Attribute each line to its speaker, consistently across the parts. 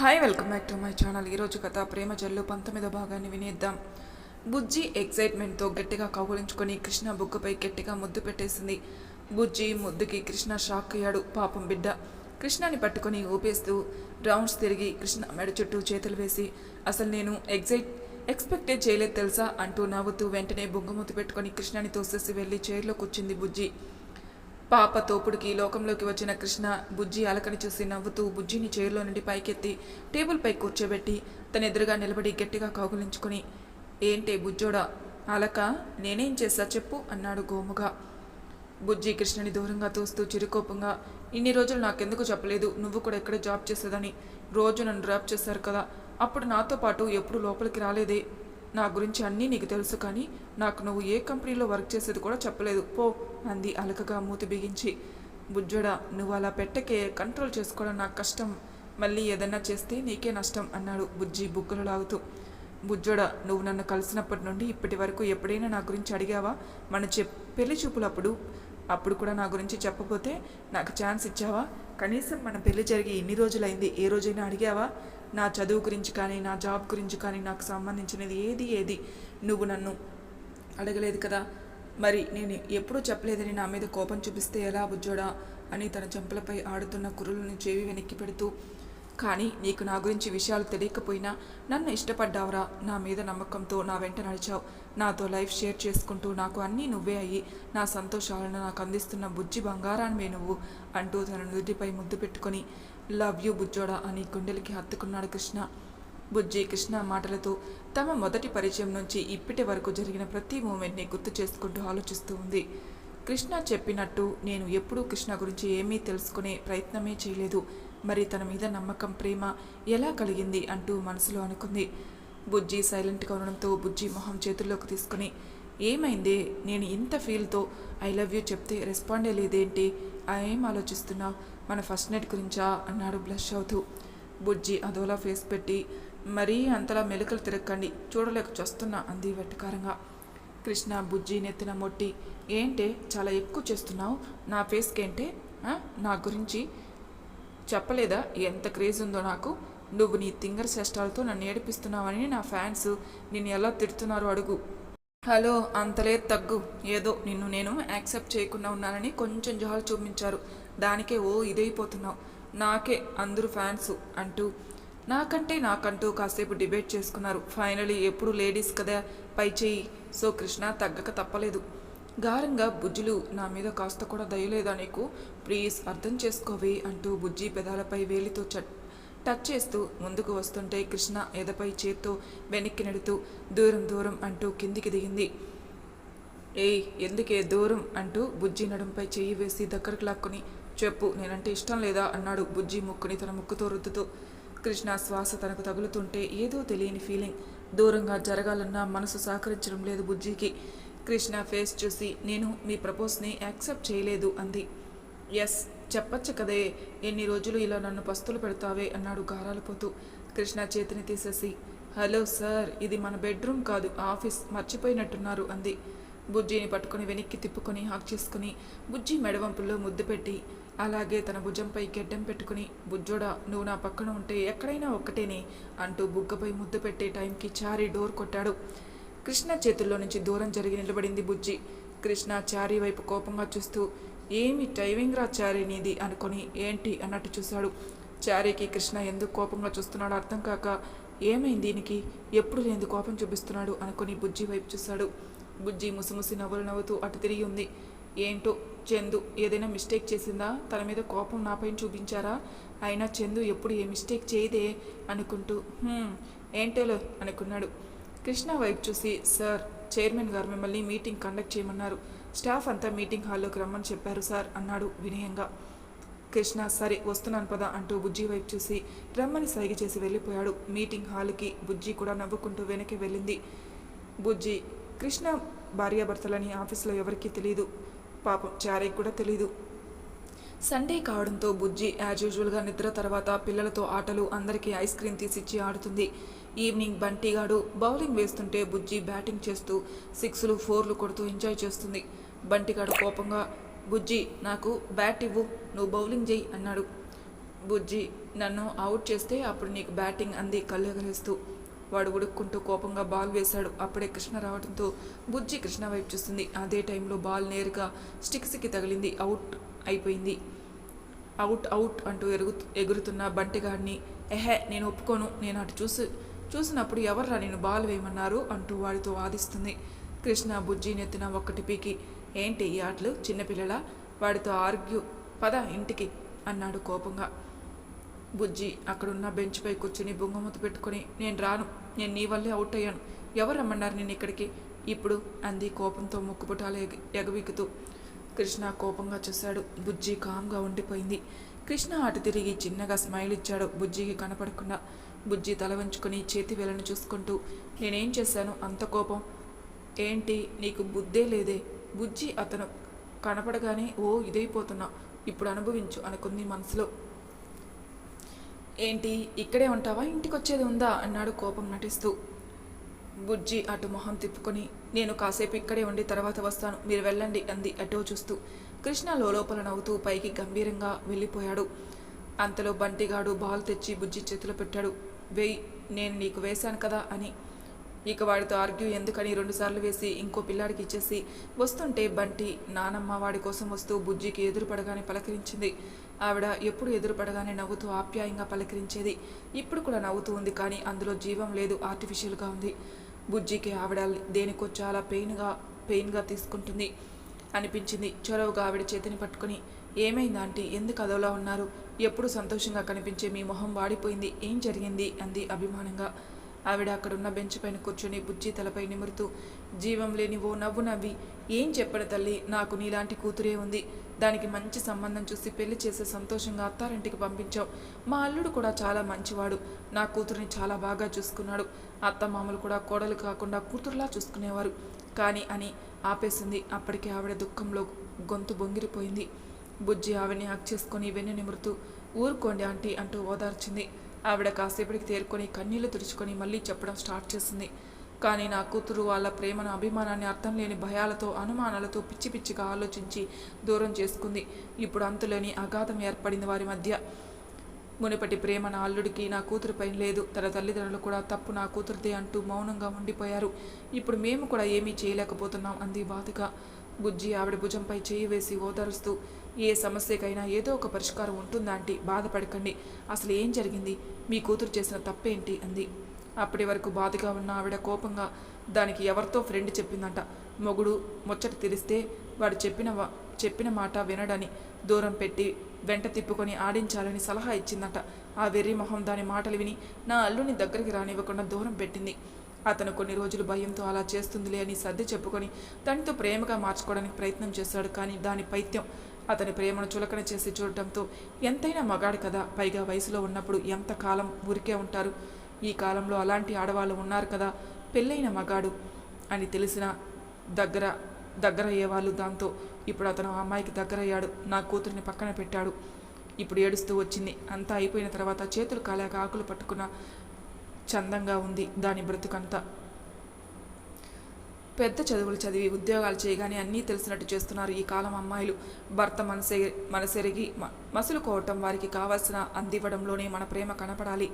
Speaker 1: Hi welcome back to my channel ఈరోజు కథ ప్రేమ జల్లు పంతొమ్మిదో భాగాన్ని వినేద్దాం. బుజ్జి ఎక్సైట్మెంట్తో గట్టిగా కౌగులించుకొని కృష్ణ బుగ్గపై గట్టిగా ముద్దు పెట్టేసింది. బుజ్జి ముద్దుకి కృష్ణ షాక్ అయ్యాడు. పాపం బిడ్డ. కృష్ణని పట్టుకొని ఊపేస్తూ రౌండ్స్ తిరిగి కృష్ణ మెడ చుట్టూ చేతులు వేసి అసలు నేను ఎగ్జైట్ ఎక్స్పెక్టే చేయలేదు తెలుసా? అంటూ నవ్వుతూ వెంటనే బుగ్గమూతి పెట్టుకొని కృష్ణని తోసేసి వెళ్ళి చైర్లో కూర్చుంది బుజ్జి. పాప తోపుడికి లోకంలోకి వచ్చిన కృష్ణ బుజ్జి అలకని చూసి నవ్వుతూ బుజ్జిని చైర్లో నుండి పైకెత్తి టేబుల్పై కూర్చోబెట్టి తన ఎదురుగా నిలబడి గట్టిగా కౌగులించుకుని ఏంటే బుజ్జోడా? అలక? నేనేం చేశా? చెప్పు అన్నాడు గోముగా. బుజ్జి కృష్ణని దూరంగా తోస్తూ చిరుకోపంగా ఇన్ని రోజులు నాకెందుకు చెప్పలేదు? నువ్వు కూడా ఎక్కడ జాబ్ చేసేదని? రోజు నన్ను డ్రాప్ చేశారు కదా. అప్పుడు నాతో పాటు ఎప్పుడు లోపలికి రాలేదే? నా గురించి అన్నీ నీకు తెలుసు కానీ నాకు నువ్వు ఏ కంపెనీలో వర్క్ చేసేది కూడా చెప్పలేదు. పో అంది అలకగా మూతి బిగించి. బుజ్జోడా నువ్వు అలా పెట్టకే కంట్రోల్ చేసుకోవడం నాకు కష్టం. మళ్ళీ ఏదన్నా చేస్తే నీకే నష్టం అన్నాడు బుజ్జి బుగ్గలు లాగుతూ. బుజ్జోడా నువ్వు నన్ను కలిసినప్పటి నుండి ఇప్పటి వరకు ఎప్పుడైనా నా గురించి అడిగావా? మన చెప్ పెళ్ళి చూపులప్పుడు అప్పుడు కూడా నా గురించి చెప్పపోతే నాకు ఛాన్స్ ఇచ్చావా? కనీసం మన పెళ్ళి జరిగి ఎన్ని రోజులైంది ఏ రోజైనా అడిగావా? నా చదువు గురించి కానీ నా జాబ్ గురించి కానీ నాకు సంబంధించినది ఏది ఏది? నువ్వు నన్ను అడగలేదు కదా? మరి నేను ఎప్పుడూ చెప్పలేదని నా మీద కోపం చూపిస్తే ఎలా బుజ్జోడా అని తన చెంపలపై ఆడుతున్న కురులను చేవి వెనక్కి పెడుతూ కానీ నీకు నా గురించి విషయాలు తెలియకపోయినా నన్ను ఇష్టపడ్డావురా. నా మీద నమ్మకంతో నా వెంట నడిచావు. నాతో లైఫ్ షేర్ చేసుకుంటూ నాకు అన్నీ నువ్వే అయ్యి నా సంతోషాలను నాకు అందిస్తున్న బుజ్జి బంగారాన్మే నువ్వు అంటూ తన నుదిటిపై ముద్దు పెట్టుకొని లవ్ యూ బుజ్జోడా అని గుండెలకి హత్తుకున్నాడు కృష్ణ. బుజ్జి కృష్ణ మాటలతో తమ మొదటి పరిచయం నుంచి ఇప్పటి వరకు జరిగిన ప్రతి మూమెంట్ని గుర్తు చేసుకుంటూ ఆలోచిస్తూ ఉంది. కృష్ణ చెప్పినట్టు నేను ఎప్పుడూ కృష్ణ గురించి ఏమీ తెలుసుకునే ప్రయత్నమే చేయలేదు. మరి తన మీద నమ్మకం ప్రేమ ఎలా కలిగింది అంటూ మనసులో అనుకుంది. బుజ్జి సైలెంట్గా ఉండడంతో బుజ్జి మొహం చేతుల్లోకి తీసుకుని ఏమైంది? నేను ఇంత ఫీల్తో ఐ లవ్ యూ చెప్తే రెస్పాండే లేదేంటి? ఏం ఆలోచిస్తున్నావు? మన ఫస్ట్ నైట్ గురించా? అన్నాడు బ్లష్ అవుతూ. బుజ్జి అదోలా ఫేస్ పెట్టి మరీ అంతలా మెలికలు తిరక్కండి చూడలేక చూస్తున్నా అంది వెటకారంగా. కృష్ణ బుజ్జి నెత్తిన మొట్టి ఏంటే చాలా ఎక్కువ చేస్తున్నావు? నా ఫేస్కేంటే? ఆ? నా గురించి చెప్పలేదా? ఎంత క్రేజ్ ఉందో నాకు. నువ్వు నీ తింగర చేష్టాలతో నన్ను ఏడిపిస్తున్నావని నా ఫ్యాన్స్ నిన్ను ఎలా తిడుతున్నారు అడుగు. హలో అంతలే తగ్గు. ఏదో నిన్ను నేను యాక్సెప్ట్ చేయకుండా ఉన్నానని కొంచెం జోహాలు చూపించారు. దానికే ఓ ఇదైపోతున్నావు. నాకే అందరూ ఫ్యాన్స్ అంటూ నాకంటే నాకంటూ కాసేపు డిబేట్ చేసుకున్నారు. ఫైనలీ ఎప్పుడు లేడీస్ కదా పై చేయి సో కృష్ణ తగ్గక తప్పలేదు. గారంగా బుజ్జులు నా మీద కాస్త కూడా దయలేదా నీకు? ప్లీజ్ అర్థం చేసుకోవి అంటూ బుజ్జి పెదాలపై వేలితో చట్ టచ్ చేస్తూ ముందుకు వస్తుంటే కృష్ణ ఎదపై చేత్తో వెనక్కి నెడుతూ దూరం దూరం అంటూ కిందికి దిగింది. ఏయ్ ఎందుకే దూరం అంటూ బుజ్జి నడుంపై చెయ్యి వేసి దగ్గరకు లాక్కుని చెప్పు నేనంటే ఇష్టం లేదా అన్నాడు బుజ్జి ముక్కుని తన ముక్కుతో రుద్దుతూ. కృష్ణ శ్వాస తనకు తగులుతుంటే ఏదో తెలియని ఫీలింగ్ దూరంగా జరగాలన్నా మనసు సహకరించడం లేదు బుజ్జికి. కృష్ణ ఫేస్ చూసి నేను మీ ప్రపోజ్ని యాక్సెప్ట్ చేయలేదు అంది. ఎస్ చెప్పచ్చు కదే. ఎన్ని రోజులు ఇలా నన్ను పస్తులు పెడతావే అన్నాడు గారాలపోతూ. కృష్ణ చేతిని తీసేసి హలో సార్ ఇది మన బెడ్రూమ్ కాదు ఆఫీస్. మర్చిపోయినట్టున్నారు అంది. బుజ్జిని పట్టుకుని వెనక్కి తిప్పుకొని హాక్ చేసుకుని బుజ్జి మెడవంపుల్లో ముద్దు పెట్టి అలాగే తన భుజంపై గెడ్డం పెట్టుకుని బుజ్జోడా నువ్వు నా పక్కన ఉంటే ఎక్కడైనా ఒక్కటేనే అంటూ బుగ్గపై ముద్దు పెట్టే టైంకి చారి డోర్ కొట్టాడు. కృష్ణ చేతుల్లో నుంచి దూరం జరిగి నిలబడింది బుజ్జి. కృష్ణ చారి వైపు కోపంగా చూస్తూ ఏమి టైమింగ్ రా చారీ నీది? అనుకొని ఏంటి? అన్నట్టు చూశాడు. చారీకి కృష్ణ ఎందుకు కోపంగా చూస్తున్నాడో అర్థం కాక ఏమైంది దీనికి? ఎప్పుడు లేని కోపం చూపిస్తున్నాడు? అనుకొని బుజ్జి వైపు చూశాడు. బుజ్జి ముసిముసి నవ్వులు నవ్వుతూ అటు తిరిగి ఉంది. ఏంటో చందు ఏదైనా మిస్టేక్ చేసిందా? తన మీద కోపం నాపైన చూపించారా? అయినా చందు ఎప్పుడు ఏ మిస్టేక్ చేయదే అనుకుంటూ ఏంటోలో అనుకున్నాడు. కృష్ణ వైపు చూసి సార్ చైర్మన్ గారు మిమ్మల్ని మీటింగ్ కండక్ట్ చేయమన్నారు. స్టాఫ్ అంతా మీటింగ్ హాల్లోకి రమ్మని చెప్పారు సార్ అన్నాడు వినయంగా. కృష్ణ సరే వస్తున్నాను పదా అంటూ బుజ్జి వైపు చూసి రమ్మని సైగ చేసి వెళ్ళిపోయాడు. మీటింగ్ హాల్కి బుజ్జి కూడా నవ్వుకుంటూ వెనక్కి వెళ్ళింది. బుజ్జి కృష్ణ భార్యాభర్తలని ఆఫీస్లో ఎవరికీ తెలియదు పాపం చారీకి కూడా తెలియదు సండే కావడంతో బుజ్జి యాజ్ యూజువల్గా నిద్ర తర్వాత పిల్లలతో ఆటలు అందరికీ ఐస్ క్రీమ్ తీసిచ్చి ఆడుతుంది. ఈవినింగ్ బంటిగాడు బౌలింగ్ వేస్తుంటే బుజ్జి బ్యాటింగ్ చేస్తూ సిక్స్లు ఫోర్లు కొడుతూ ఎంజాయ్ చేస్తుంది. బంటిగాడు కోపంగా బుజ్జి నాకు బ్యాట్ ఇవ్వు నువ్వు బౌలింగ్ చేయి అన్నాడు. బుజ్జి నన్ను అవుట్ చేస్తే అప్పుడు నీకు బ్యాటింగ్ అంది కళ్ళు వాడు ఉడుక్కుంటూ కోపంగా బాల్ వేశాడు. అప్పుడే కృష్ణ రావడంతో బుజ్జి కృష్ణ వైపు చూస్తుంది. అదే టైంలో బాల్ నేరుగా స్టిక్స్కి తగిలింది. అవుట్ అయిపోయింది. అవుట్ అవుట్ అంటూ ఎరుగు ఎగురుతున్న బంటిగాడిని ఎహే నేను ఒప్పుకోను నేను అటు చూసి చూసినప్పుడు ఎవర్రా నేను బాల్ వేయమన్నారు అంటూ వాడితో వాదిస్తుంది. కృష్ణ బుజ్జి నెత్తిన ఒక్కటి పీకి ఏంటి ఈ ఆటలు? చిన్నపిల్లల వాడితో ఆర్గ్యూ పద ఇంటికి అన్నాడు కోపంగా. బుజ్జి అక్కడున్న బెంచ్పై కూర్చుని బొంగమూత పెట్టుకొని నేను రాను. నేను నీ వల్లే అవుట్ అయ్యాను. ఎవరు రమ్మన్నారు నేను ఇక్కడికి? ఇప్పుడు అంది కోపంతో ముక్కుపుటాలు ఎగ ఎగవిక్కుతూ కృష్ణ కోపంగా చూశాడు. బుజ్జి కామ్గా ఉండిపోయింది. కృష్ణ అటు తిరిగి చిన్నగా స్మైల్ ఇచ్చాడు. బుజ్జికి కనపడకుండా బుజ్జి తల వంచుకొని చేతి వేలను చూసుకుంటూ నేనేం చేశాను? అంత కోపం? ఏంటి? నీకు బుద్ధే లేదే. బుజ్జి అతను కనపడగానే ఓ ఇదైపోతున్నా. ఇప్పుడు అనుభవించు అనుకుంది మనసులో. ఏంటి ఇక్కడే ఉంటావా? ఇంటికి వచ్చేది ఉందా? అన్నాడు కోపం నటిస్తూ. బుజ్జి అటు మొహం తిప్పుకొని నేను కాసేపు ఇక్కడే ఉండి తర్వాత వస్తాను మీరు వెళ్ళండి అంది అటో చూస్తూ. కృష్ణ లోపల నవ్వుతూ పైకి గంభీరంగా వెళ్ళిపోయాడు. అంతలో బంటిగాడు బాల్ తెచ్చి బుజ్జి చేతిలో పెట్టాడు. వెయ్యి నేను నీకు వేశాను కదా అని ఇక వాడితో ఆర్గ్యూ ఎందుకని రెండుసార్లు వేసి ఇంకో పిల్లాడికి ఇచ్చేసి వస్తుంటే బంటి నానమ్మ వాడి కోసం వస్తూ బుజ్జికి ఎదురుపడగానే పలకరించింది. ఆవిడ ఎప్పుడు ఎదురుపడగానే నవ్వుతూ ఆప్యాయంగా పలకరించేది. ఇప్పుడు కూడా నవ్వుతూ ఉంది కానీ అందులో జీవం లేదు ఆర్టిఫిషియల్గా ఉంది. బుజ్జికి ఆవిడ దేనికో చాలా పెయిన్గా పెయిన్గా తీసుకుంటుంది అనిపించింది. చొరవగా ఆవిడ చేతిని పట్టుకుని ఏమైంది ఆంటీ? ఎందుకు అదోలా ఉన్నారు? ఎప్పుడు సంతోషంగా కనిపించే మీ మొహం వాడిపోయింది. ఏం జరిగింది? అంది అభిమానంగా. ఆవిడ అక్కడున్న బెంచ్ పైన కూర్చొని బుజ్జి తలపై నిమురుతూ జీవం లేని ఓ నవ్వు నవ్వి ఏం చెప్పడు తల్లి? నాకు నీలాంటి కూతురే ఉంది. దానికి మంచి సంబంధం చూసి పెళ్ళి చేసే సంతోషంగా అత్తారింటికి పంపించాం మా అల్లుడు కూడా చాలా మంచివాడు. నా కూతురిని చాలా బాగా చూసుకున్నాడు. అత్త మామలు కూడా కోడలు కాకుండా కూతురులా చూసుకునేవారు. కానీ అని ఆపేసింది. అప్పటికే ఆవిడ దుఃఖంలో గొంతు బొంగిరిపోయింది. బుజ్జి ఆవిడని హక్ చేసుకొని వెన్ను నిమురుతూ ఊరుకోండి ఆంటీ అంటూ ఓదార్చింది. ఆవిడ కాసేపటికి తేరుకొని కన్నీళ్ళు తుడుచుకొని మళ్ళీ చెప్పడం స్టార్ట్ చేసింది. కానీ నా కూతురు వాళ్ళ ప్రేమను అభిమానాన్ని అర్థం లేని భయాలతో అనుమానాలతో పిచ్చి పిచ్చిగా ఆలోచించి దూరం చేసుకుంది. ఇప్పుడు అంతులేని అగాధం ఏర్పడింది వారి మధ్య. మునిపటి ప్రేమ నా అల్లుడికి నా కూతురుపై లేదు. తన తల్లిదండ్రులు కూడా తప్పు నా కూతురుదే అంటూ మౌనంగా ఉండిపోయారు. ఇప్పుడు మేము కూడా ఏమీ చేయలేకపోతున్నాం అంది బాధగా బుజ్జి ఆవిడ భుజంపై చేయి వేసి ఓదారుస్తూ ఏ సమస్యకైనా ఏదో ఒక పరిష్కారం ఉంటుందా అంటే బాధపడకండి. అసలు ఏం జరిగింది? మీ కూతురు చేసిన తప్పేంటి? అంది. అప్పటి వరకు బాధగా ఉన్న ఆవిడ కోపంగా దానికి ఎవరితో ఫ్రెండ్ చెప్పిందంట. మొగుడు ముచ్చట తెలిస్తే వాడు చెప్పిన వా- చెప్పిన మాట వినడని దూరం పెట్టి వెంట తిప్పుకొని ఆడించాలని సలహా ఇచ్చిందట. ఆ వెర్రి మొహం దాని మాటలు విని నా అల్లుని దగ్గరికి రానివ్వకుండా దూరం పెట్టింది. అతను కొన్ని రోజులు భయంతో అలా చేస్తుందిలే అని సర్ది చెప్పుకొని తనతో ప్రేమగా మార్చుకోవడానికి ప్రయత్నం చేశాడు కానీ దాని పైత్యం అతని ప్రేమను చులకన చేసి చూడటంతో ఎంతైనా మగాడు కదా పైగా వయసులో ఉన్నప్పుడు ఎంత కాలం ఊరికే ఉంటారు. ఈ కాలంలో అలాంటి ఆడవాళ్ళు ఉన్నారు కదా పెళ్ళైన మగాడు అని తెలిసిన దగ్గర దగ్గర అయ్యేవాళ్ళు దాంతో ఇప్పుడు అతను ఆ అమ్మాయికి దగ్గరయ్యాడు నా కూతురిని పక్కన పెట్టాడు. ఇప్పుడు ఏడుస్తూ వచ్చింది. అంతా అయిపోయిన తర్వాత చేతులు కాలేక ఆకులు పట్టుకున్న చందంగా ఉంది దాని బ్రతుకంతా. పెద్ద చదువులు చదివి ఉద్యోగాలు చేయగానే అన్నీ తెలిసినట్టు చేస్తున్నారు ఈ కాలం అమ్మాయిలు. భర్త మనసె మనసెరిగి మ- మసులుకోవటం వారికి కావాల్సిన అందివ్వడంలోనే మన ప్రేమ కనపడాలి.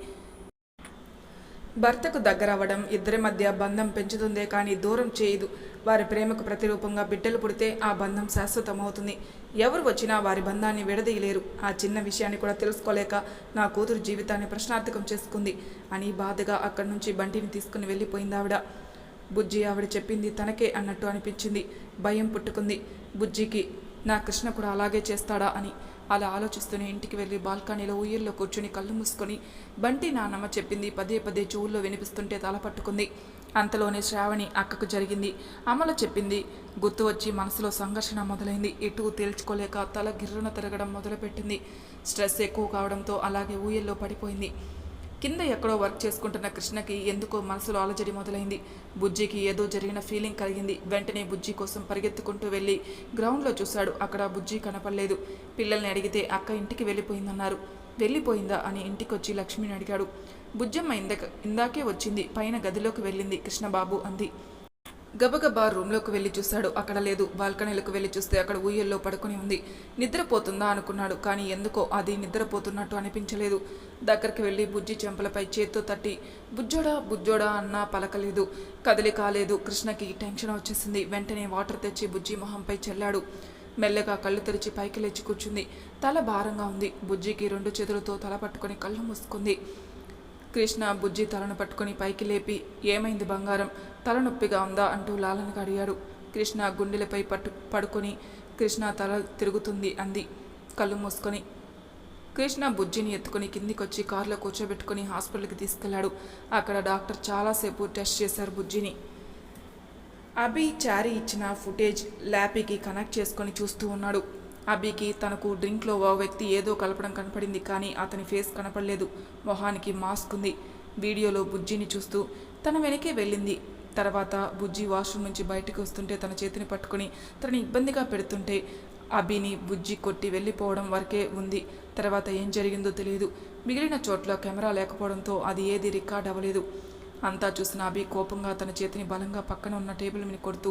Speaker 1: భర్తకు దగ్గరవ్వడం ఇద్దరి మధ్య బంధం పెంచుతుందే కానీ దూరం చేయదు. వారి ప్రేమకు ప్రతిరూపంగా బిడ్డలు పుడితే ఆ బంధం శాశ్వతమవుతుంది. ఎవరు వచ్చినా వారి బంధాన్ని విడదీయలేరు. ఆ చిన్న విషయాన్ని కూడా తెలుసుకోలేక నా కూతురు జీవితాన్ని ప్రశ్నార్థకం చేసుకుంది. అని బాధగా అక్కడి నుంచి బంటిని తీసుకుని వెళ్ళిపోయింది ఆవిడ బుజ్జి ఆవిడ చెప్పింది తనకే అన్నట్టు అనిపించింది. భయం పుట్టుకుంది. బుజ్జికి నా కృష్ణ కూడా అలాగే చేస్తాడా? అని అలా ఆలోచిస్తూనే ఇంటికి వెళ్ళి బాల్కనీలో ఊయల్లో కూర్చుని కళ్ళు మూసుకొని బంటి నాన్నమ్మ చెప్పింది పదే పదే చెవుల్లో వినిపిస్తుంటే తల పట్టుకుంది. అంతలోనే శ్రావణి అక్కకు జరిగింది. అమలు చెప్పింది గుర్తు వచ్చి మనసులో సంఘర్షణ మొదలైంది. ఎటు తేల్చుకోలేక తల గిర్రున తిరగడం మొదలుపెట్టింది. స్ట్రెస్ ఎక్కువ కావడంతో అలాగే ఊయల్లో పడిపోయింది. కింద ఎక్కడో వర్క్ చేసుకుంటున్న కృష్ణకి ఎందుకో మనసులో అలజడి మొదలైంది. బుజ్జికి ఏదో జరిగిన ఫీలింగ్ కలిగింది. వెంటనే బుజ్జి కోసం పరిగెత్తుకుంటూ వెళ్ళి గ్రౌండ్లో చూశాడు. అక్కడ బుజ్జి కనపడలేదు. పిల్లల్ని అడిగితే అక్క ఇంటికి వెళ్ళిపోయిందన్నారు. వెళ్ళిపోయిందా అని ఇంటికొచ్చి లక్ష్మిని అడిగాడు. బుజ్జమ్మ ఇందాక ఇందాకే వచ్చింది. పైన గదిలోకి వెళ్ళింది కృష్ణబాబు అంది. గబగబా రూమ్లోకి వెళ్ళి చూశాడు అక్కడ లేదు. బాల్కనీలకు వెళ్ళి చూస్తే అక్కడ ఊయల్లో పడుకొని ఉంది. నిద్రపోతుందా అనుకున్నాడు. కానీ ఎందుకో అది నిద్రపోతున్నట్టు అనిపించలేదు. దగ్గరికి వెళ్ళి బుజ్జి చెంపలపై చేత్తో తట్టి బుజ్జోడా బుజ్జోడా అన్నా పలకలేదు. కదిలి కాలేదు. కృష్ణకి టెన్షన్ వచ్చేసింది. వెంటనే వాటర్ తెచ్చి బుజ్జి మొహంపై చెల్లాడు. మెల్లగా కళ్ళు తెరిచి పైకి లేచి కూర్చుంది. తల భారంగా ఉంది. బుజ్జికి రెండు చేతులతో తల పట్టుకొని కళ్ళు మూసుకుంది. కృష్ణ బుజ్జి తలను పట్టుకొని పైకి లేపి ఏమైంది బంగారం? తలనొప్పిగా ఉందా? అంటూ లాలనగా అడిగాడు. కృష్ణ గుండెలపై పట్టు పడుకొని కృష్ణ తల తిరుగుతుంది అంది కళ్ళు మూసుకొని. కృష్ణ బుజ్జిని ఎత్తుకొని కిందికొచ్చి కారులో కూర్చోబెట్టుకుని హాస్పిటల్కి తీసుకెళ్ళాడు. అక్కడ డాక్టర్ చాలాసేపు టెస్ట్ చేశారు బుజ్జిని. అభి చారీ ఇచ్చిన ఫుటేజ్ ల్యాపీకి కనెక్ట్ చేసుకొని చూస్తూ ఉన్నాడు. అభికి తనకు డ్రింక్లో ఓ వ్యక్తి ఏదో కలపడం కనపడింది కానీ అతని ఫేస్ కనపడలేదు. మొహానికి మాస్క్ ఉంది. వీడియోలో బుజ్జిని చూస్తూ తన వెనకే వెళ్ళింది. తర్వాత బుజ్జి వాష్రూమ్ నుంచి బయటకు వస్తుంటే తన చేతిని పట్టుకొని తనని ఇబ్బందిగా పెడుతుంటే అభిని బుజ్జి కొట్టి వెళ్ళిపోవడం వరకే ఉంది. తర్వాత ఏం జరిగిందో తెలియదు. మిగిలిన చోట్ల కెమెరా లేకపోవడంతో అది ఏది రికార్డ్ అవ్వలేదు. అంతా చూసిన అభి కోపంగా తన చేతిని బలంగా పక్కన ఉన్న టేబుల్ మీద కొడుతూ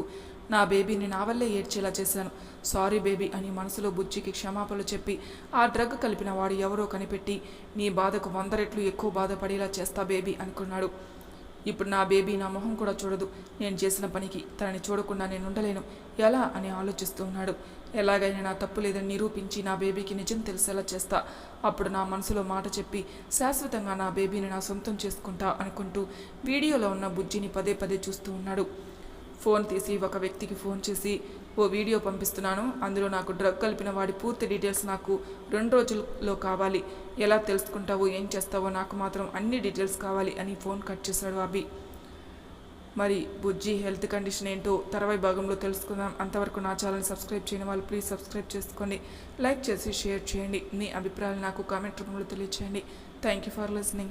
Speaker 1: నా బేబీని నా వల్లే ఏడ్చేలా చేశాను. సారీ బేబీ అని మనసులో బుజ్జికి క్షమాపణలు చెప్పి ఆ డ్రగ్ కలిపిన వాడు ఎవరో కనిపెట్టి నీ బాధకు వంద రెట్లు ఎక్కువ బాధపడేలా చేస్తా బేబీ అనుకున్నాడు. ఇప్పుడు నా బేబీ నా మొహం కూడా చూడదు. నేను చేసిన పనికి తనని చూడకుండా నేను ఉండలేను. ఎలా అని ఆలోచిస్తూ ఉన్నాడు. ఎలాగైనా నా తప్పు లేదని నిరూపించి నా బేబీకి నిజం తెలిసేలా చేస్తా. అప్పుడు నా మనసులో మాట చెప్పి శాశ్వతంగా నా బేబీని నా సొంతం చేసుకుంటా అనుకుంటూ వీడియోలో ఉన్న బుజ్జిని పదే పదే చూస్తూ ఉన్నాడు. ఫోన్ తీసి ఒక వ్యక్తికి ఫోన్ చేసి ఓ వీడియో పంపిస్తున్నాను. అందులో నాకు డ్రగ్ కలిపిన వాడి పూర్తి డీటెయిల్స్ నాకు రెండు రోజుల్లో కావాలి. ఎలా తెలుసుకుంటావో? ఏం చేస్తావో? నాకు మాత్రం అన్ని డీటెయిల్స్ కావాలి అని ఫోన్ కట్ చేశాడు అభి. మరి బుజ్జి హెల్త్ కండిషన్ ఏంటో తర్వాయి భాగంలో తెలుసుకుందాం. అంతవరకు నా ఛానల్ సబ్స్క్రైబ్ చేయని వాళ్ళు ప్లీజ్ సబ్స్క్రైబ్ చేసుకోండి. లైక్ చేసి షేర్ చేయండి. మీ అభిప్రాయాలు నాకు కామెంట్ రూపంలో తెలియచేయండి. Thank you for listening.